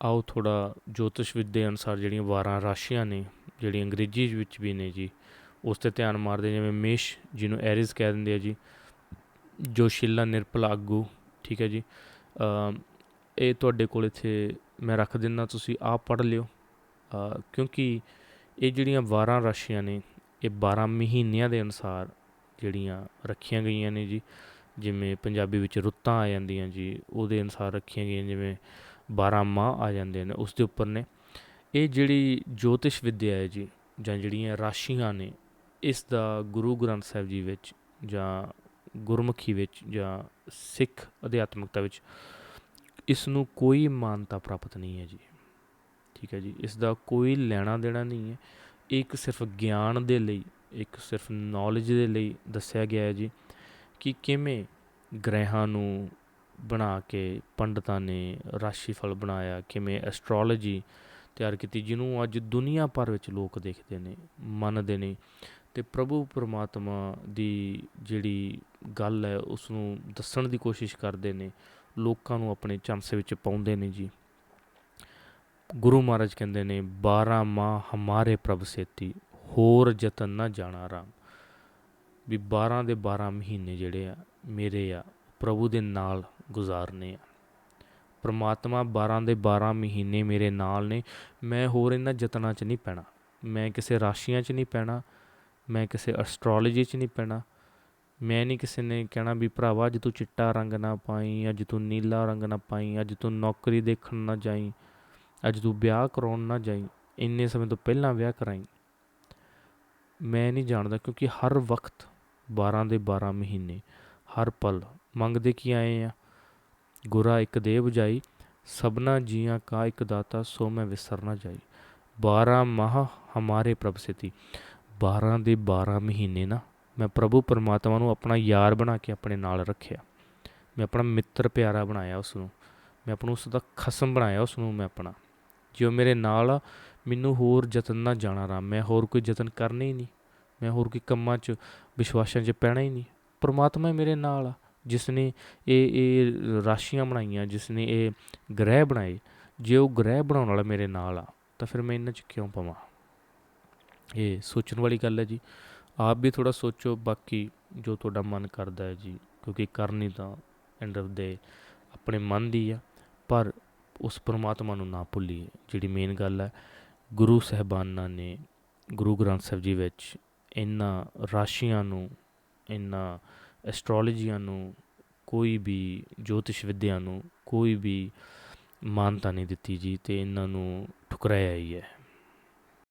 ਆਓ ਥੋੜਾ ਜੋਤਿਸ਼ ਵਿੱਦਿਆ ਅਨੁਸਾਰ ਜਿਹੜੀਆਂ 12 ਰਾਸ਼ੀਆਂ ਨੇ ਜਿਹੜੀਆਂ ਅੰਗਰੇਜ਼ੀ ਵਿੱਚ ਵੀ ਨੇ ਜੀ, ਉਸ ਤੇ ਧਿਆਨ ਮਾਰਦੇ ਜਿਵੇਂ ਮੇਸ਼ ਜਿਹਨੂੰ ਐਰਿਸ ਕਹਿ ਦਿੰਦੇ ਆ ਜੀ, ਜੋਸ਼ੀਲਾ ਨਿਰਪਲ ਆਗੂ, ਠੀਕ ਹੈ ਜੀ ਇਹ ਤੁਹਾਡੇ ਕੋਲ ਇੱਥੇ ਮੈਂ ਰੱਖ ਦਿੰਦਾ, ਤੁਸੀਂ ਆਪ ਪੜ੍ਹ ਲਿਓ ਕਿਉਂਕਿ ਇਹ ਜਿਹੜੀਆਂ 12 ਰਾਸ਼ੀਆਂ ਨੇ, ਇਹ 12 ਮਹੀਨਿਆਂ ਦੇ ਅਨੁਸਾਰ ਜਿਹੜੀਆਂ ਰੱਖੀਆਂ ਗਈਆਂ ਨੇ ਜੀ, ਜਿਵੇਂ ਪੰਜਾਬੀ ਵਿੱਚ ਰੁੱਤਾਂ ਆ ਜਾਂਦੀਆਂ ਜੀ, ਉਹਦੇ ਅਨੁਸਾਰ ਰੱਖੀਆਂ ਗਈਆਂ, ਜਿਵੇਂ 12 ਮਾਹ ਆ ਜਾਂਦੇ ਨੇ, ਉਸ ਦੇ ਉੱਪਰ ਨੇ। ਇਹ ਜਿਹੜੀ ਜੋਤਿਸ਼ ਵਿੱਦਿਆ ਹੈ ਜੀ, ਜਾਂ ਜਿਹੜੀਆਂ ਰਾਸ਼ੀਆਂ ਨੇ, ਇਸ ਦਾ ਗੁਰੂ ਗ੍ਰੰਥ ਸਾਹਿਬ ਜੀ ਵਿੱਚ ਜਾਂ ਗੁਰਮੁਖੀ ਵਿੱਚ ਜਾਂ ਸਿੱਖ ਅਧਿਆਤਮਿਕਤਾ ਵਿੱਚ ਇਸ ਨੂੰ ਕੋਈ ਮਾਨਤਾ ਪ੍ਰਾਪਤ ਨਹੀਂ ਹੈ ਜੀ। ਠੀਕ ਹੈ ਜੀ, ਇਸ ਦਾ ਕੋਈ ਲੈਣਾ ਦੇਣਾ ਨਹੀਂ ਹੈ। ਇਹ ਇੱਕ ਸਿਰਫ ਗਿਆਨ ਦੇ ਲਈ, ਇੱਕ ਸਿਰਫ ਨੌਲੇਜ ਦੇ ਲਈ ਦੱਸਿਆ ਗਿਆ ਹੈ ਜੀ ਕਿ ਕਿਵੇਂ ਗ੍ਰਹਿਾਂ ਨੂੰ ਬਣਾ ਕੇ ਪੰਡਤਾਂ ਨੇ ਰਾਸ਼ੀਫਲ ਬਣਾਇਆ, ਕਿਵੇਂ ਐਸਟ੍ਰੋਲੋਜੀ ਤਿਆਰ ਕੀਤੀ, ਜਿਹਨੂੰ ਅੱਜ ਦੁਨੀਆ ਭਰ ਵਿੱਚ ਲੋਕ ਦੇਖਦੇ ਨੇ, ਮੰਨਦੇ ਨੇ ਤੇ ਪ੍ਰਭੂ ਪਰਮਾਤਮਾ ਦੀ ਜਿਹੜੀ ਗੱਲ ਹੈ ਉਸ ਨੂੰ ਦੱਸਣ ਦੀ ਕੋਸ਼ਿਸ਼ ਕਰਦੇ ਨੇ, ਲੋਕਾਂ ਨੂੰ ਆਪਣੇ ਝਾਂਸੇ ਵਿੱਚ ਪਾਉਂਦੇ ਨੇ ਜੀ। ਗੁਰੂ ਮਹਾਰਾਜ ਕਹਿੰਦੇ ਨੇ 12 ਮਾਹ ਹਮਾਰੇ ਪ੍ਰਭ ਸੇਤੀ, ਹੋਰ ਯਤਨ ਨਾ ਜਾਣਾ ਰਾਮ। ਵੀ 12 ਦੇ 12 ਮਹੀਨੇ ਜਿਹੜੇ ਆ, ਮੇਰੇ ਆ ਪ੍ਰਭੂ ਦੇ ਨਾਲ ਗੁਜ਼ਾਰਨੇ ਆ। ਪ੍ਰਮਾਤਮਾ 12 ਦੇ 12 ਮਹੀਨੇ ਮੇਰੇ ਨਾਲ ਨੇ। ਮੈਂ ਹੋਰ ਇਹਨਾਂ ਯਤਨਾਂ 'ਚ ਨਹੀਂ ਪੈਣਾ। ਮੈਂ ਕਿਸੇ ਰਾਸ਼ੀਆਂ 'ਚ ਨਹੀਂ ਪੈਣਾ। ਮੈਂ ਕਿਸੇ ਐਸਟ੍ਰੋਲੋਜੀ 'ਚ ਨਹੀਂ ਪੈਣਾ। ਮੈਂ ਨਹੀਂ ਕਿਸੇ ਨੇ ਕਹਿਣਾ ਵੀ ਭਰਾਵਾ ਅੱਜ ਤੂੰ ਚਿੱਟਾ ਰੰਗ ਨਾ ਪਾਈ, ਅੱਜ ਤੂੰ ਨੀਲਾ ਰੰਗ ਨਾ ਪਾਈ, ਅੱਜ ਤੂੰ ਨੌਕਰੀ ਦੇਖਣ ਨਾ ਜਾਈ, ਅੱਜ ਤੂੰ ਵਿਆਹ ਕਰਾਉਣ ਨਾ ਜਾਈ, ਇੰਨੇ ਸਮੇਂ ਤੋਂ ਪਹਿਲਾਂ ਵਿਆਹ ਕਰਾਈ। ਮੈਂ ਨਹੀਂ ਜਾਣਦਾ ਕਿਉਂਕਿ ਹਰ ਵਕਤ 12 ਦੇ 12 ਮਹੀਨੇ, ਹਰ ਪਲ ਮੰਗਦੇ ਕੀ ਆਏ ਆ? ਗੁਰਾ ਇੱਕ ਦੇ ਬੁਝਾਈ ਸਭਨਾ ਜੀਆਂ ਕਾ ਇੱਕ ਦਾਤਾ, ਸੋ ਮੈਂ ਵਿਸਰ ਨਾ ਜਾਈ। 12 ਮਾਹ ਹਮਾਰੇ ਪ੍ਰਭ ਸਿਤੀ। 12 ਦੇ 12 ਮਹੀਨੇ ਨਾ, ਮੈਂ ਪ੍ਰਭੂ ਪਰਮਾਤਮਾ ਨੂੰ ਆਪਣਾ ਯਾਰ ਬਣਾ ਕੇ ਆਪਣੇ ਨਾਲ ਰੱਖਿਆ। ਮੈਂ ਆਪਣਾ ਮਿੱਤਰ ਪਿਆਰਾ ਬਣਾਇਆ ਉਸ ਨੂੰ ਮੈਂ ਆਪਣਾ ਉਸ ਦਾ ਖਸਮ ਬਣਾਇਆ ਉਸ ਨੂੰ ਮੈਂ ਆਪਣਾ। ਜੋ ਮੇਰੇ ਨਾਲ ਆ, ਮੈਨੂੰ ਹੋਰ ਯਤਨ ਨਾ ਜਾਣਾ ਰਾਮ। ਮੈਂ ਹੋਰ ਕੋਈ ਯਤਨ ਕਰਨਾ ਹੀ ਨਹੀਂ। ਮੈਂ ਹੋਰ ਕੋਈ ਕੰਮਾਂ 'ਚ, ਵਿਸ਼ਵਾਸਾਂ 'ਚ ਪੈਣਾ ਹੀ ਨਹੀਂ। ਪਰਮਾਤਮਾ ਹੀ ਮੇਰੇ ਨਾਲ ਆ। ਜਿਸ ਨੇ ਇਹ ਇਹ ਰਾਸ਼ੀਆਂ ਬਣਾਈਆਂ ਜਿਸ ਨੇ ਇਹ ਗ੍ਰਹਿ ਬਣਾਏ, ਜੇ ਉਹ ਗ੍ਰਹਿ ਬਣਾਉਣ ਵਾਲਾ ਮੇਰੇ ਨਾਲ ਆ, ਤਾਂ ਫਿਰ ਮੈਂ ਇਹਨਾਂ 'ਚ ਕਿਉਂ ਪਵਾਂ? ਇਹ ਸੋਚਣ ਵਾਲੀ ਗੱਲ ਹੈ ਜੀ। ਆਪ ਵੀ ਥੋੜਾ ਸੋਚੋ, ਬਾਕੀ ਜੋ ਤੁਹਾਡਾ ਮਨ ਕਰਦਾ ਹੈ ਜੀ, ਕਿਉਂਕਿ ਕਰਨੀ ਤਾਂ ਐਂਡ ਆਫ ਦੇ ਆਪਣੇ ਮਨ ਦੀ ਆ, ਪਰ ਉਸ ਪਰਮਾਤਮਾ ਨੂੰ ਨਾ ਭੁੱਲੀਏ, ਜਿਹੜੀ ਮੇਨ ਗੱਲ ਹੈ, ਗੁਰੂ ਸਹਿਬਾਨਾਂ ਨੇ ਗੁਰੂ ਗ੍ਰੰਥ ਸਾਹਿਬ ਜੀ ਵਿੱਚ ਇਹਨਾਂ ਰਾਸ਼ੀਆਂ ਨੂੰ, ਇਹਨਾਂ ਐਸਟ੍ਰੋਲੋਜੀਆਂ ਨੂੰ, ਕੋਈ ਵੀ ਜੋਤਿਸ਼ ਵਿੱਦਿਆ ਨੂੰ ਕੋਈ ਵੀ ਮਾਨਤਾ ਨਹੀਂ ਦਿੱਤੀ ਜੀ ਤੇ ਇਹਨਾਂ ਨੂੰ ਠੁਕਰਾਇਆ ਹੀ ਹੈ।